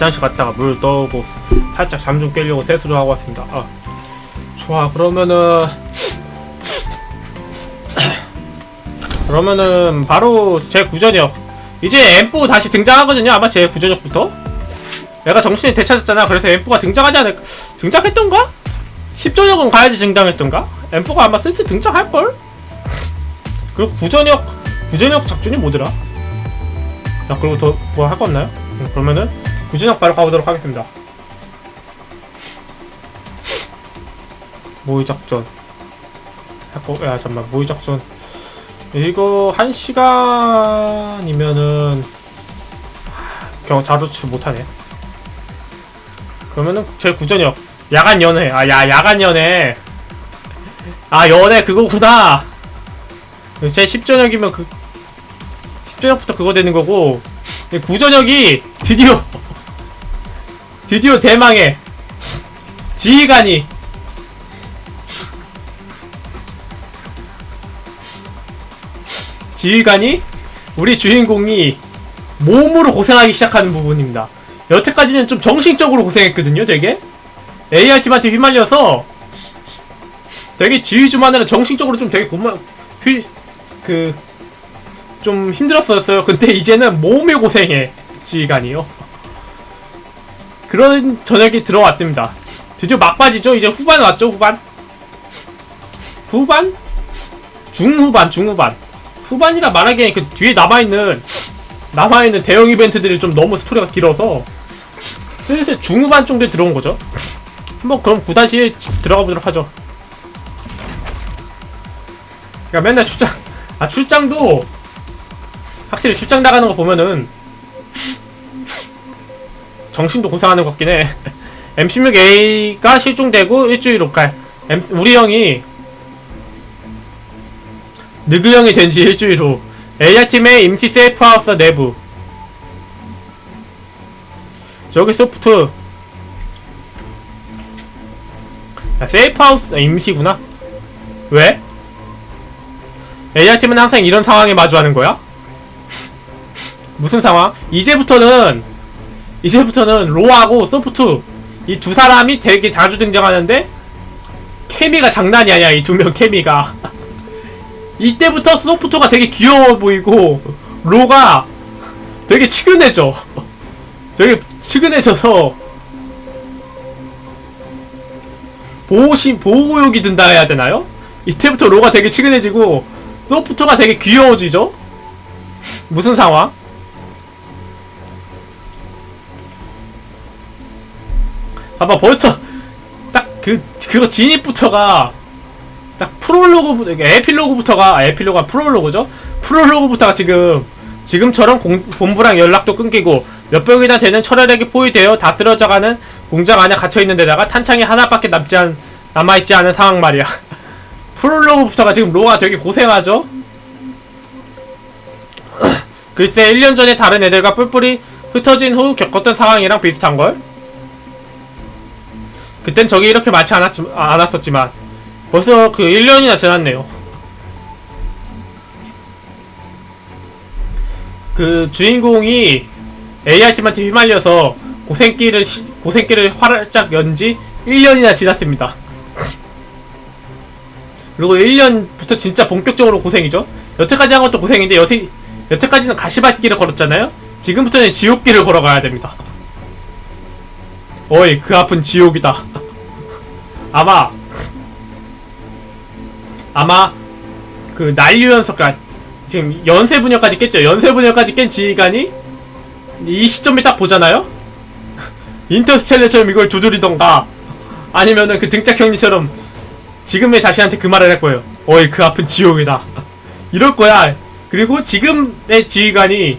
화장실 갔다가 물 떠오고 살짝 잠 좀 깨려고 세수를 하고 왔습니다. 아, 좋아 그러면은 그러면은 바로 제 구전역 이제 M4 다시 등장하거든요. 아마 제 구전역부터 내가 정신이 되찾았잖아. 그래서 M4가 등장하지 않을까? 등장했던가? 10전역은 가야지 등장했던가? M4가 아마 슬슬 등장할걸? 그리고 구전역 구전역 작전이 뭐더라? 자 그리고 더 뭐 할 거 없나요? 음, 그러면은 구전역 바로 가보도록 하겠습니다. 모의 작전. 할거 야 잠만 모의 작전. 이거 한 시간이면은 경 자루치 못하네. 그러면은 제 구전역 야간 연애 아 야 야간 연애 아 연애 그거구나. 제 10전역이면 그 10전역부터 그거 되는 거고 구전역이 드디어 드디어 대망의 지휘관이 지휘관이 우리 주인공이 몸으로 고생하기 시작하는 부분입니다. 여태까지는 좀 정신적으로 고생했거든요, 되게. AR팀한테 휘말려서 되게 지휘 좀 하느라 정신적으로 좀 되게 고마, 휘, 그, 좀 힘들었었어요. 근데 이제는 몸이 고생해. 지휘관이요. 그런 저녁이 들어왔습니다. 드디어 막바지죠? 이제 후반 왔죠, 후반? 후반? 중후반, 중후반. 후반이라 말하기엔 그 뒤에 남아있는, 남아있는 대형 이벤트들이 좀 너무 스토리가 길어서, 슬슬 중후반 정도에 들어온 거죠. 한번 그럼 9단시에 들어가 보도록 하죠. 그러니까 맨날 출장, 아, 출장도, 확실히 출장 나가는 거 보면은, 정신도 고생하는 것 같긴 해. M16A가 실종되고 일주일 후 갈. M, 우리 형이 느그 형이 된 지 일주일 후. AR팀의 임시 세이프하우스 내부. 저기 소프트. 야, 세이프하우스, 아, 임시구나? 왜? AR팀은 항상 이런 상황에 마주하는 거야? 무슨 상황? 이제부터는 이제부터는 로하고 소프트 이 두 사람이 되게 자주 등장하는데 케미가 장난이 아니야 이 두 명 케미가 이때부터 소프트가 되게 귀여워 보이고 로가 되게 치근해져 되게 치근해져서 보호심 보호욕이 든다 해야 되나요? 이때부터 로가 되게 치근해지고 소프트가 되게 귀여워지죠? 무슨 상황? 봐봐 벌써 딱 그 그거 진입부터가 딱 프롤로그 에필로그부터가 아, 에필로그가 프롤로그죠? 프롤로그부터가 지금 지금처럼 공, 본부랑 연락도 끊기고 몇 병이나 되는 철혈액이 포위되어 다 쓰러져가는 공장 안에 갇혀 있는 데다가 탄창이 하나밖에 남지 않 남아 있지 않은 상황 말이야. 프롤로그부터가 지금 로가 되게 고생하죠. 글쎄 1년 전에 다른 애들과 뿔뿔이 흩어진 후 겪었던 상황이랑 비슷한 걸. 그땐 적이 이렇게 많지 않았지, 아, 않았었지만 벌써 그 1년이나 지났네요. 그 주인공이 AR팀한테 휘말려서 고생길을 시- 고생길을 활짝 연지 1년이나 지났습니다. 그리고 1년부터 진짜 본격적으로 고생이죠. 여태까지 한 것도 고생인데 여세, 여태까지는 가시밭길을 걸었잖아요. 지금부터는 지옥길을 걸어가야 됩니다. 어이 그 앞은 지옥이다. 아마 아마 그 난류연석가 지금 연쇄 분열까지 깼죠? 연쇄 분열까지 깬 지휘관이 이 시점에 딱 보잖아요? 인터스텔라처럼 이걸 두드리던가 아니면은 그 등짝 형님처럼 지금의 자신한테 그 말을 할 거예요. 어이 그 앞은 지옥이다. 이럴 거야. 그리고 지금의 지휘관이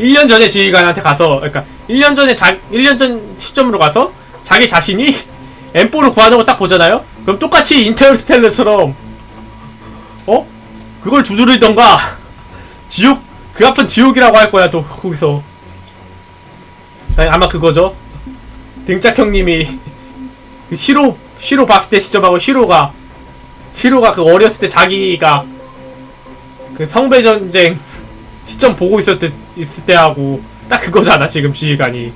1년 전에 지휘관한테 가서 그러니까 1년 전에 자 1년 전 시점으로 가서 자기 자신이 M4를 구하는 거 딱 보잖아요. 그럼 똑같이 인터스텔라처럼 어? 그걸 두드리던가 지옥 그 앞은 지옥이라고 할 거야 또 거기서 아니, 아마 그거죠. 등짝 형님이 그 시로 시로 봤을 때 시점하고 시로가 시로가 그 어렸을 때 자기가 그 성배 전쟁 시점 보고 있을 때 있을 때하고 딱 그거잖아 지금 지휘관이.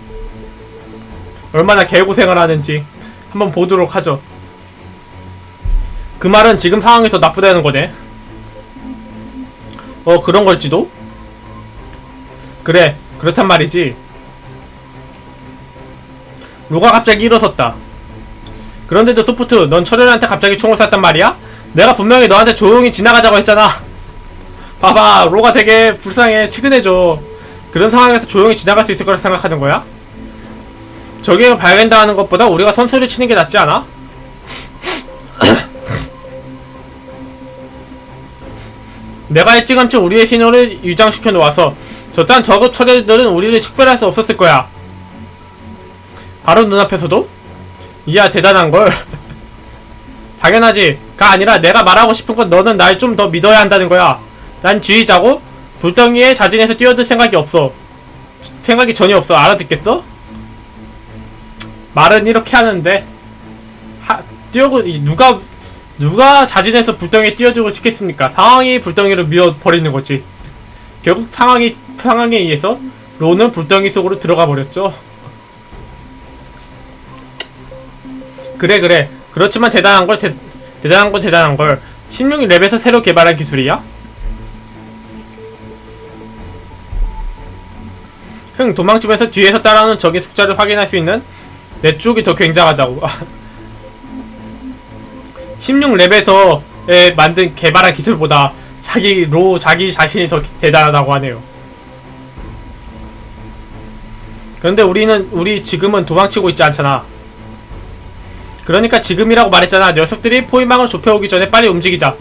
얼마나 개고생을 하는지 한번 보도록 하죠. 그 말은 지금 상황이 더 나쁘다는 거네. 어 그런 걸지도? 그래 그렇단 말이지. 로가 갑자기 일어섰다. 그런데도 소프트 넌 철현한테 갑자기 총을 쐈단 말이야? 내가 분명히 너한테 조용히 지나가자고 했잖아 봐봐 로가 되게 불쌍해 치근해져 그런 상황에서 조용히 지나갈 수 있을 거라 생각하는 거야? 적에게 발견당하는 것보다 우리가 선수를 치는 게 낫지 않아? 내가 일찌감치 우리의 신호를 유장시켜 놓아서 저딴 저급 처리들은 우리를 식별할 수 없었을 거야. 바로 눈앞에서도? 이야 대단한걸. 당연하지. 가 아니라 내가 말하고 싶은 건 너는 날 좀 더 믿어야 한다는 거야. 난 지휘자고 불덩이에 자진해서 뛰어들 생각이 없어. 생각이 전혀 없어. 알아듣겠어? 말은 이렇게 하는데 하, 뛰어고 이 누가 누가 자진해서 불덩이에 뛰어들고 싶겠습니까? 상황이 불덩이를 밀어 버리는 거지. 결국 상황이 상황에 의해서 로는 불덩이 속으로 들어가 버렸죠. 그래 그래 그렇지만 대단한 걸 대, 대단한 건 대단한 걸 16렙에서 새로 개발한 기술이야? 흥 도망치면서 뒤에서 따라오는 적의 숫자를 확인할 수 있는 내 쪽이 더 굉장하자고 16렙에서 만든 개발한 기술보다 자기 로 자기 자신이 더 대단하다고 하네요. 그런데 우리는 우리 지금은 도망치고 있지 않잖아. 그러니까 지금이라고 말했잖아. 녀석들이 포위망을 좁혀오기 전에 빨리 움직이자.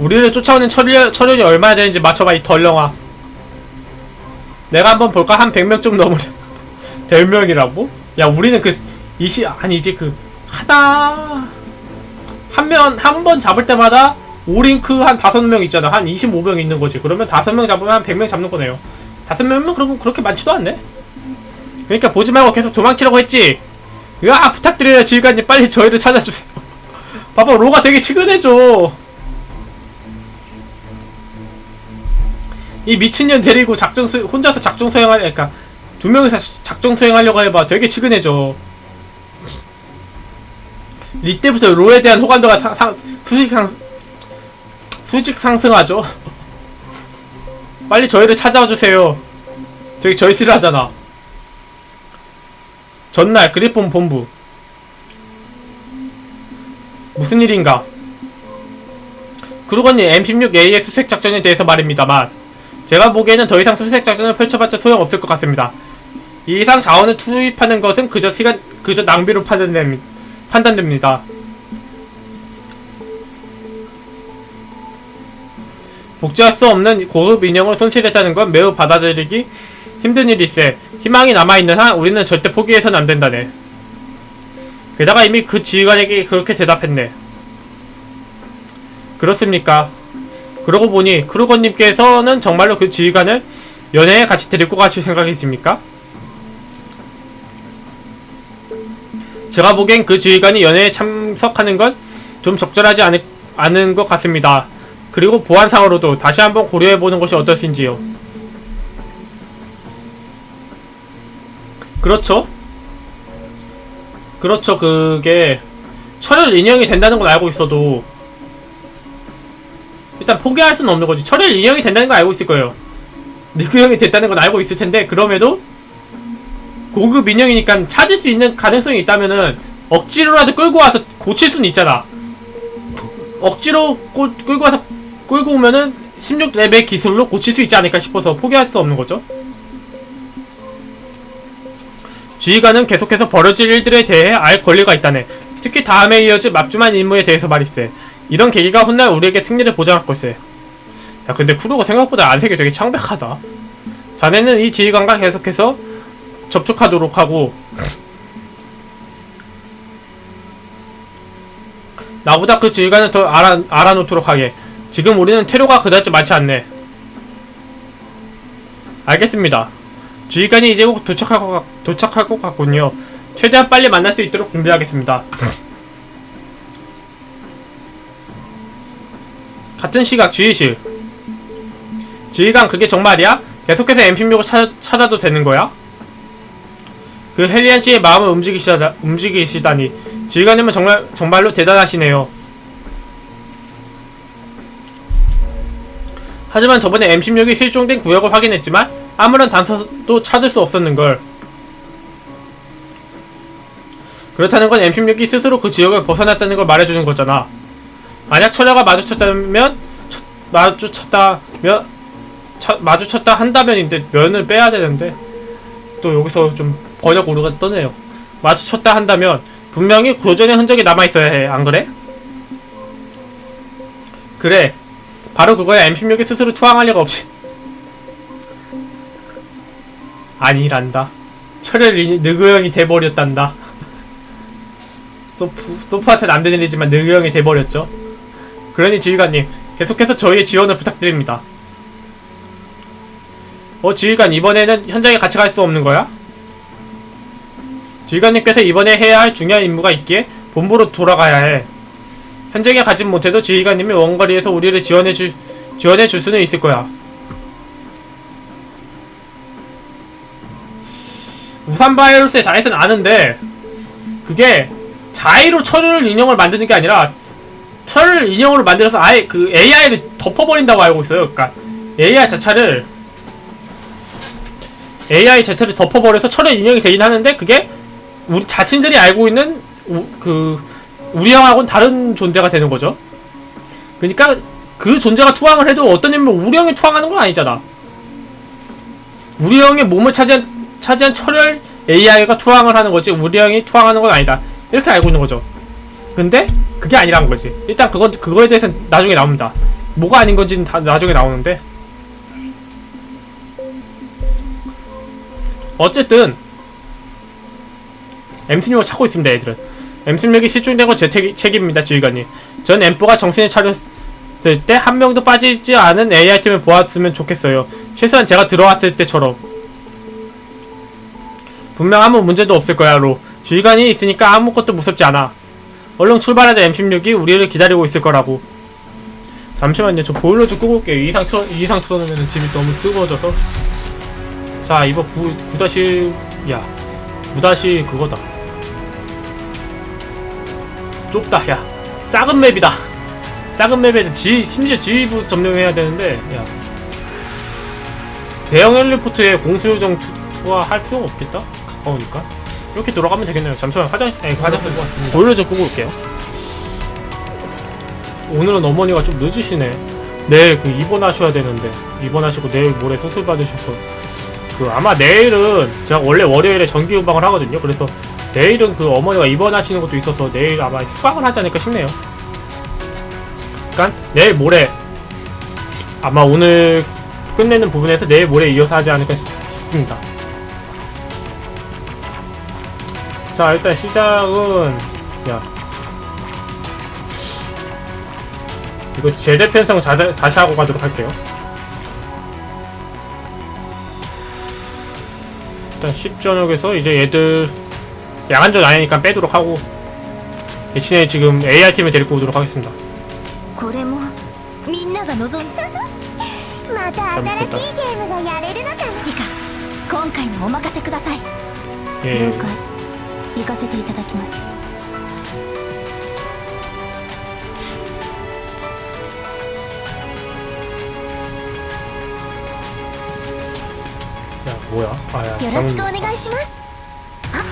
우리를 쫓아오는 철이, 철연이 얼마나 되는지 맞춰봐 이 덜렁아. 내가 한번 볼까? 한 100명 좀 넘으려. 100명이라고? 야 우리는 그 이시 아니지 그 하다. 한명 한 번 잡을 때마다 오링크 한 다섯 명 있잖아. 한 25명 있는 거지. 그러면 다섯 명 잡으면 한 100명 잡는 거네요. 다섯 명이면 그러면 그렇게 많지도 않네. 그러니까 보지 말고 계속 도망치라고 했지. 으아 부탁드려요 지휘관님. 빨리 저희를 찾아주세요. 봐봐 로가 되게 치근해져 이 미친년 데리고 작전 수 혼자서 작전 수행할 그러니까 두 명이서 작전 수행하려고 해봐 되게 치근해져 이때부터 로에 대한 호감도가 상, 상, 수직 상 수직 상승하죠. 빨리 저희를 찾아와 주세요. 저희 싫어하잖아. 전날 그리폰 본부 무슨 일인가? 그러거니 M16A의 수색 작전에 대해서 말입니다만 제가 보기에는 더 이상 수색 작전을 펼쳐봤자 소용없을 것 같습니다. 이 이상 자원을 투입하는 것은 그저 시간 그저 낭비로 판단됩니다. 복제할 수 없는 고급 인형을 손실했다는 건 매우 받아들이기 힘든 일일세. 희망이 남아있는 한 우리는 절대 포기해서는 안 된다네. 게다가 이미 그 지휘관에게 그렇게 대답했네. 그렇습니까? 그러고 보니 크루거님께서는 정말로 그 지휘관을 연애에 같이 데리고 가실 생각이십니까? 제가 보기엔 그 지휘관이 연애에 참석하는 건 좀 적절하지 않, 않은 것 같습니다. 그리고 보안상으로도 다시 한번 고려해보는 것이 어떠신지요? 그렇죠? 그렇죠. 그게 철혈 인형이 된다는 건 알고 있어도 일단 포기할 수는 없는 거지. 철혈 인형이 된다는 건 알고 있을 거예요. 늙은 형이 됐다는 건 알고 있을 텐데 그럼에도 고급 인형이니까 찾을 수 있는 가능성이 있다면은 억지로라도 끌고 와서 고칠 수는 있잖아. 억지로 꼬, 끌고 와서 끌고 오면은 16레벨 기술로 고칠 수 있지 않을까 싶어서 포기할 수 없는 거죠. 주의관은 계속해서 벌어질 일들에 대해 알 권리가 있다네. 특히 다음에 이어질 막중한 임무에 대해서 말이세. 이런 계기가 훗날 우리에게 승리를 보장할 걸세. 야 근데 쿠루가 생각보다 안색이 되게 창백하다. 자네는 이 지휘관과 계속해서 접촉하도록 하고 나보다 그 지휘관을 더 알아, 알아놓도록 하게. 지금 우리는 테러가 그다지 많지 않네. 알겠습니다. 지휘관이 이제 곧 도착할 것, 같- 도착할 것 같군요. 최대한 빨리 만날 수 있도록 준비하겠습니다. 같은 시각 주의실. 지휘관 그게 정말이야? 계속해서 M16을 찾, 찾아 도 되는 거야? 그 헬리안 씨의 마음을 움직이시다, 움직이시다니 지휘관님은 정말 정말로 대단하시네요. 하지만 저번에 M16이 실종된 구역을 확인했지만 아무런 단서도 찾을 수 없었는 걸. 그렇다는 건 M16이 스스로 그 지역을 벗어났다는 걸 말해주는 거잖아. 만약 철야가 마주쳤다면 첫- 마주쳤다면 차- 마주쳤다 한다면인데 면을 빼야 되는데 또 여기서 좀 번역 오류가 떠네요. 마주쳤다 한다면 분명히 교전의 흔적이 남아 있어야 해. 안 그래? 그래. 바로 그거야. M16이 스스로 투항할 리가 없이. 아니란다. 철혈이 느그형이 돼버렸단다. 소프, 소프한테는 안 되는 일이지만 느그형이 돼버렸죠. 그러니 지휘관님, 계속해서 저희의 지원을 부탁드립니다. 어, 지휘관, 이번에는 현장에 같이 갈 수 없는 거야? 지휘관님께서 이번에 해야 할 중요한 임무가 있기에 본부로 돌아가야 해. 현장에 가진 못해도 지휘관님이 원거리에서 우리를 지원해 줄, 지원해 줄 수는 있을 거야. 우산 바이러스에 대해서는 아는데, 그게 자의로 철을 인형을 만드는 게 아니라, 철 인형으로 만들어서 아예 그 AI를 덮어버린다고 알고 있어요. 그러니까 AI 자체를 AI 자체를 덮어버려서 철의 인형이 되긴 하는데 그게 우리 자신들이 알고 있는 우, 그 우리 형하고는 다른 존재가 되는 거죠. 그러니까 그 존재가 투항을 해도 어떤 인물 우리 형이 투항하는 건 아니잖아. 우리 형의 몸을 차지한 차지한 철혈 AI가 투항을 하는 거지 우리 형이 투항하는 건 아니다. 이렇게 알고 있는 거죠. 근데 그게 아니란 거지. 일단 그건 그거에 대해서는 나중에 나옵니다. 뭐가 아닌 건지는 다 나중에 나오는데 어쨌든 M16을 찾고 있습니다, 애들은. M16이 실종된 건 제 책임입니다, 지휘관님. 전 M4가 정신을 차렸을 때 한 명도 빠지지 않은 AI팀을 보았으면 좋겠어요. 최소한 제가 들어왔을 때처럼. 분명 아무 문제도 없을 거야, 로. 지휘관이 있으니까 아무것도 무섭지 않아. 얼른 출발하자, M16이 우리를 기다리고 있을 거라고. 잠시만요, 저 보일러 좀 끄고 올게요. 이 이상 틀어, 이 이상 틀어놓으면 집이 너무 뜨거워져서. 자, 이거 9, 9다시, 야. 9다시 그거다. 좁다, 야. 작은 맵이다. 작은 맵에 지, 심지어 지휘부 점령해야 되는데, 야. 대형 헬리포트에 공수요정 투, 투하할 필요가 없겠다? 가까우니까. 이렇게 돌아가면 되겠네요. 잠시만, 화장실, 아니, 화장실 보일러 좀 끄고 올게요. 오늘은 어머니가 좀 늦으시네. 내일 그 입원하셔야 되는데, 입원하시고 내일 모레 수술 받으셔서. 그 아마 내일은 제가 원래 월요일에 정기 유방을 하거든요. 그래서 내일은 그 어머니가 입원하시는 것도 있어서 내일 아마 휴방을 하지 않을까 싶네요. 그러니까 내일 모레 아마 오늘 끝내는 부분에서 내일 모레 이어서 하지 않을까 싶습니다. 자 일단 시작은 야 이거 제대 편성 자, 다시 하고 가도록 할게요. 일단 10저녁에서 이제 얘들 야간전 아니니까 빼도록 하고 대신에 지금 AR팀을 데리고 오도록 하겠습니다 これもみんなが望んまた新しいゲームがやれるのかな指揮官今回のお任せください 예 了解 行かせていただきます。よろしくお願いします。あ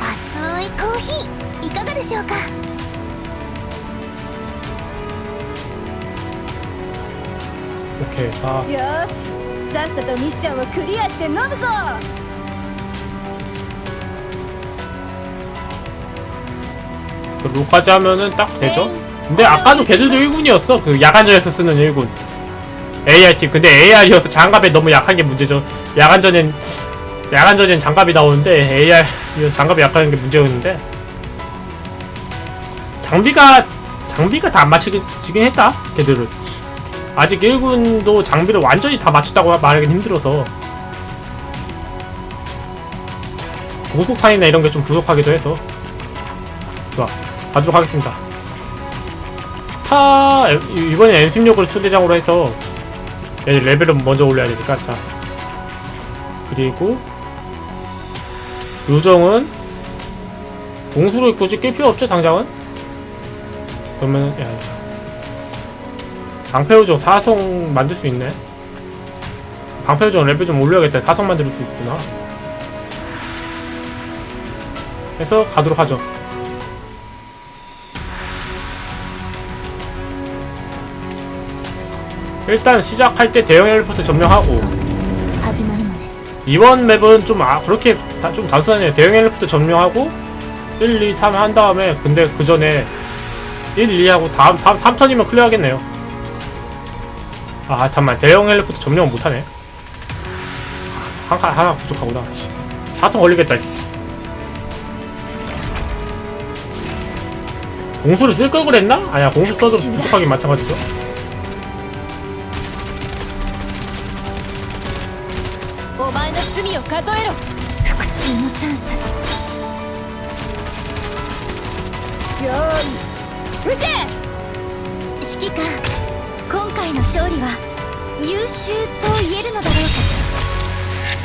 熱いコーヒー。いかがでしょうか？よし。さっさとミッションをクリアして飲むぞ。 그 로까지 하면은 딱 되죠? 근데 아까도 걔들도 1군이었어. 그 야간전에서 쓰는 1군. AR팀. 근데 AR이어서 장갑에 너무 약한 게 문제죠. 야간전엔 야간전엔 장갑이 나오는데 AR이어서 장갑이 약한 게 문제였는데 장비가 장비가 다 안 맞추긴 했다 걔들은. 아직 1군도 장비를 완전히 다 맞췄다고 말하긴 힘들어서. 고속탄이나 이런 게 좀 부족하기도 해서. 좋아 가도록 하겠습니다. 스타 이번에 M16을 소대장으로 해서 얘 레벨을 먼저 올려야 되니까. 자 그리고 요정은 공수로 굳이 낄 필요 없죠 당장은? 그러면 야, 야. 방패요정 사성 만들 수 있네. 방패요정 레벨 좀 올려야겠다. 사성 만들 수 있구나. 해서 가도록 하죠 일단 시작할 때 대형 헬리포트 점령하고. 이번 맵은 좀 아, 그렇게 다, 좀 단순하네요. 대형 헬리포트 점령하고 1, 2, 3 한 다음에 근데 그 전에 1, 2하고 다음 3, 3턴이면 클리어하겠네요. 아 잠만. 대형 헬리포트 점령 못하네. 한 칸 하나 부족하구나. 4턴 걸리겠다. 공수를 쓸 걸 그랬나? 아니야 공수 써도 부족하긴 마찬가지죠. 指揮官今回の勝利は優秀と言えるのだろう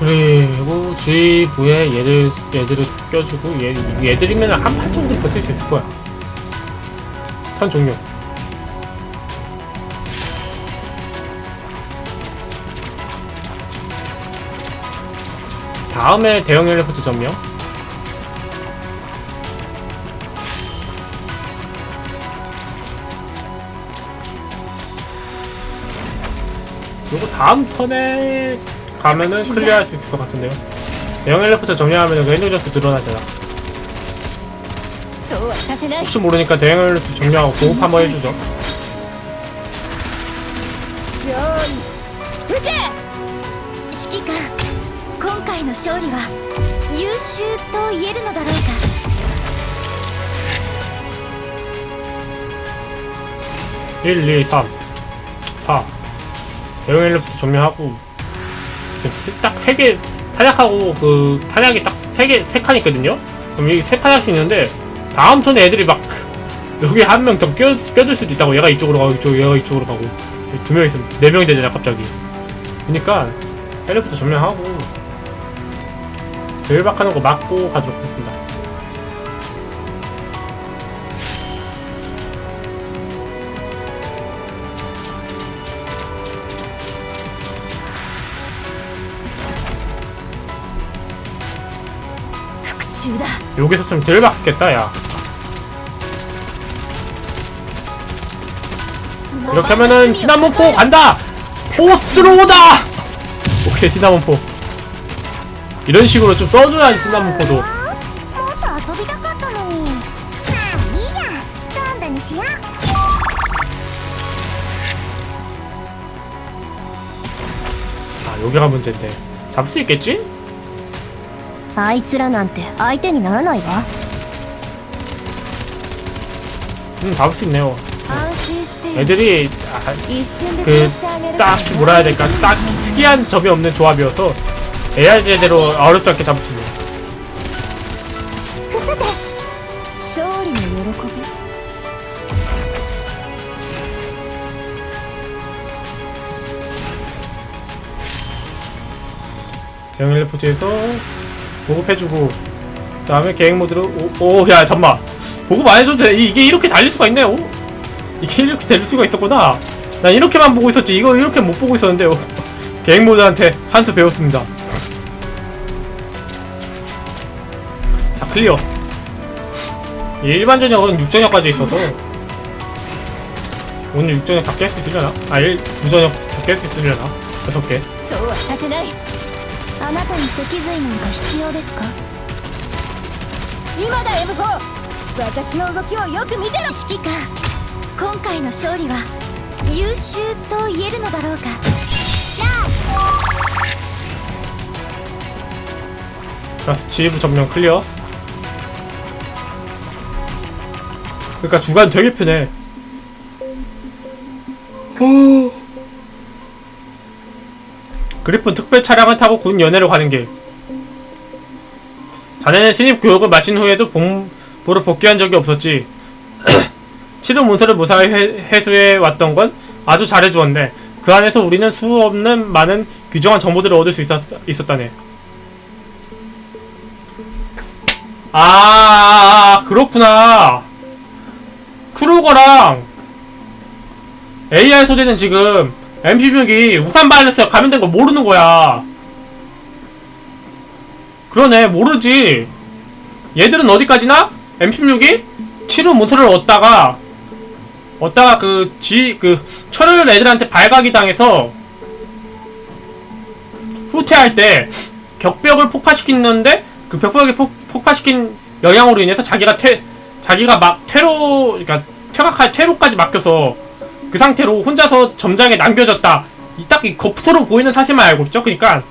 그리고 G부에 얘를 얘들을 껴주고 얘 얘들이면 한 판 정도 버틸 수 있을 거야. 턴 종료. 다음에 대형 헬리포트 점령. 다음 턴에 가면은 클리어할 수 있을 것 같은데요. 대형 헬리포트 점령하면은 그 엔더저스 드러나잖아. そうはさせない 혹시 모르니까 대형 헬리포트 점령하고 공업 한번 해주죠. よーい撃て指揮官今回の勝利は優秀と言えるのだろうか 1, 2, 3, 4. 대형 헬리포트 점령하고 지금 딱 세 개 탄약하고 그 탄약이 딱 세 개 세 칸 있거든요. 그럼 여기 세 칸 할 수 있는데 다음 턴에 애들이 막 여기 한 명 더 껴줄 수도 있다고 얘가 이쪽으로 가고 이쪽 얘가 이쪽으로 가고 두 명 있으면 네 명이 되잖아 갑자기. 그러니까 헬리포트 점령하고 대박하는 거 막고 가도록 하겠습니다. 여기서 좀덜 받겠다 야. 이렇게 하면은 시나몬포 간다! 포스로다! 오케이 시나몬포. 이런 식으로 좀 써줘야지 시나몬포도. 아 여기가 문제인데. 잡을 수 있겠지? あいつらなんて相手にならないわ 음 잡을 수 있네요 安心してよ 애들이 아, 一瞬で 그 殺してあげるから 딱히 뭐라 해야 될까 딱히 특이한 점이 없는 조합이어서 AI 제대로 어렵지 않게 잡을 수 있네요 伏せて勝利の喜び 대형 헬리포트에서 보급해주고 그 다음에 계획 모드로 오야 잠만 보급 안 해줘도 돼. 이게 이렇게 달릴 수가 있네 오 이게 이렇게 달릴 수가 있었구나. 난 이렇게만 보고 있었지. 이거 이렇게 못 보고 있었는데요 계획 모드한테 한 수 배웠습니다. 자 클리어. 일반 전역은 6전역까지 있어서 오늘 6전역 다 깰 수 있으려나? 아 일.. 9전역 다 깰 수 있으려나? 다섯 개. あなたに脊髄なんか必要ですか今だ M4 私の動きをよく見てろ指揮官今回の勝利は優秀と言えるのだろうか 라스 지휘부 점령 클리어. 그러니까 주간 되게 편해. 그리폰 특별 차량을 타고 군 연회를 가는 길. 자네는 신입 교육을 마친 후에도 본부로 복귀한 적이 없었지. 실험 문서를 무사히 회, 회수해 왔던 건 아주 잘해주었네. 그 안에서 우리는 수 없는 많은 귀중한 정보들을 얻을 수 있었, 있었다네. 아, 그렇구나. 크루거랑 AI 소대는 지금 M16이 우산 바이러스가 감염된 걸 모르는 거야. 그러네, 모르지. 얘들은 어디까지나 M16이 치료 문서를 얻다가 얻다가 그 G 그 철을 애들한테 발각이 당해서 후퇴할 때 격벽을 폭파시키는데 그 벽벽을 폭, 폭파시킨 영향으로 인해서 자기가 퇴 자기가 막 퇴로 그러니까 퇴각할 퇴로까지 맡겨서 그 상태로 혼자서 점장에 남겨졌다. 이 딱 이 겉으로 보이는 사실만 알고 있죠. 그러니까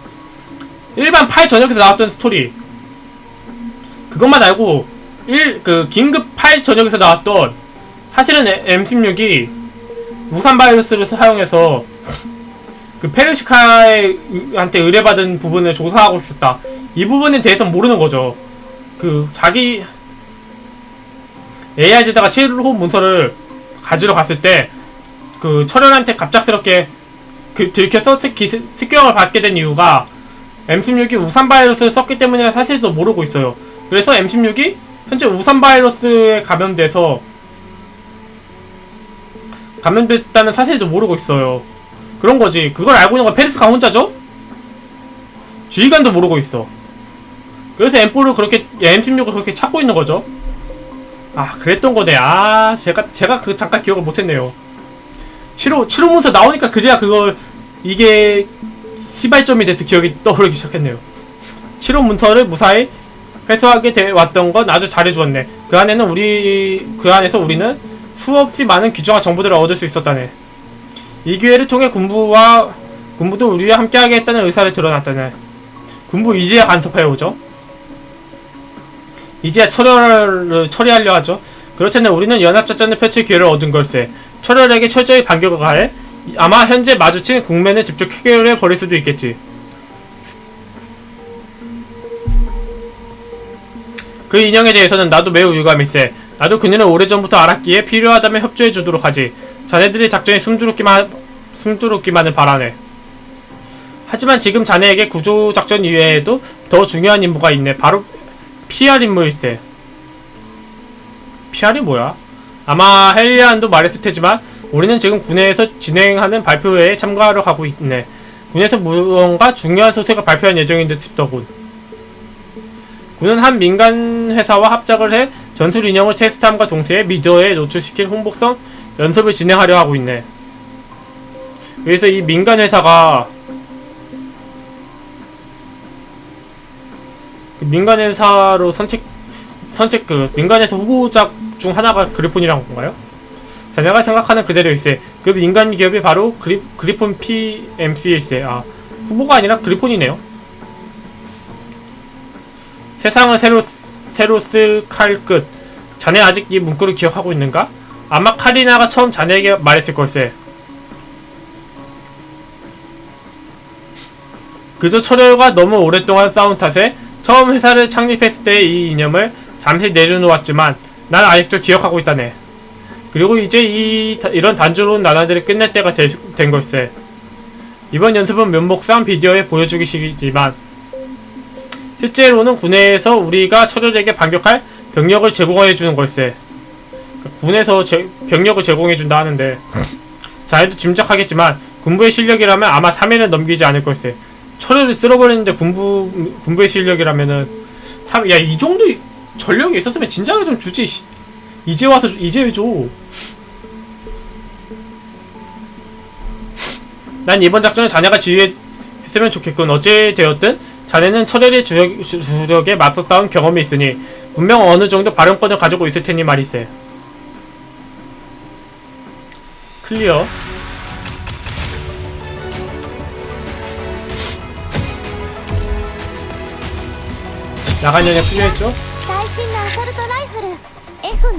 일반 파일 전역에서 나왔던 스토리 그것만 알고 일그 긴급 파일 전역에서 나왔던 사실은 M16이 무산 바이러스를 사용해서 그 페르시카한테 의뢰받은 부분을 조사하고 있었다. 이 부분에 대해서는 모르는 거죠. 그 자기 AI 제자가 7호 문서를 가지러 갔을 때 그 철현한테 갑작스럽게 그 들켜서 습격을 받게 된 이유가 M16이 우산 바이러스를 썼기 때문이라 사실도 모르고 있어요. 그래서 M16이 현재 우산 바이러스에 감염돼서 감염됐다는 사실도 모르고 있어요. 그런 거지. 그걸 알고 있는 건 페리스카 혼자죠? 주의관도 모르고 있어. 그래서 M4를 그렇게, M16을 그렇게 찾고 있는 거죠. 아, 그랬던 거네. 아, 제가, 제가 그 잠깐 기억을 못했네요. 7호, 7호 문서 나오니까 그제야 그걸, 이게, 시발점이 돼서 기억이 떠오르기 시작했네요. 7호 문서를 무사히 회수하게 돼 왔던 건 아주 잘해주었네. 그 안에는 우리, 그 안에서 우리는 수없이 많은 귀중한 정보들을 얻을 수 있었다네. 이 기회를 통해 군부와, 군부도 우리와 함께하게 했다는 의사를 드러났다네. 군부 이제야 간섭해오죠. 이제야 철혈을 처리하려 하죠. 그렇다면 우리는 연합작전을 펼칠 기회를 얻은 걸세. 철혈에게 철저히 반격을 가해 아마 현재 마주친 국면을 직접 해결해 버릴 수도 있겠지. 그 인형에 대해서는 나도 매우 유감일세. 나도 그녀를 오래전부터 알았기에 필요하다면 협조해 주도록 하지. 자네들의 작전이 숨죽기만 숨죽기만을 바라네. 하지만 지금 자네에게 구조 작전 이외에도 더 중요한 임무가 있네. 바로 PR 임무일세. PR이 뭐야? 아마 헬리안도 말했을 테지만 우리는 지금 군내에서 진행하는 발표회에 참가하러 가고 있네. 군에서 무언가 중요한 소식을 발표할 예정인 듯 싶더군. 군은 한 민간 회사와 합작을 해 전술 인형을 테스트함과 동시에 미디어에 노출시킬 홍보성 연습을 진행하려 하고 있네. 그래서 이 민간 회사가 그 민간 회사로 선택 선택 그 민간에서 후보작 중 하나가 그리폰이란 건가요? 자네가 생각하는 그대로 일세. 그 민간 기업이 바로 그리, 그리폰 PMC일세. 아 후보가 아니라 그리폰이네요. 세상을 새로 새로 쓸 칼 끝. 자네 아직 이 문구를 기억하고 있는가? 아마 카리나가 처음 자네에게 말했을 걸세. 그저 철혈과 너무 오랫동안 싸운 탓에 처음 회사를 창립했을 때이 이념을 잠시 내려놓았지만 난 아직도 기억하고 있다네. 그리고 이제 이 이런 단조로운 나날들을 끝낼 때가 되, 된 걸세. 이번 연습은 면목상 비디오에 보여주기식이지만 실제로는 군에서 우리가 철혈에게 반격할 병력을 제공해 주는 걸세. 그러니까 군에서 제, 병력을 제공해 준다 하는데 자네도 짐작하겠지만 군부의 실력이라면 아마 3회는 넘기지 않을 걸세. 철혈을 쓸어버리는데 군부 군부의 실력이라면은 야이 정도 전력이 있었으면 진작에 좀 주지. 씨. 이제 와서 주- 이제 왜 줘? 난 이번 작전을 자네가 지휘했으면 좋겠군. 어찌 되었든 자네는 철혈의 주력, 주- 주력에 맞서 싸운 경험이 있으니 분명 어느 정도 발언권을 가지고 있을 테니 말이세. 클리어. 야간 연약 클리어했죠? 最新のアサルトライフル。F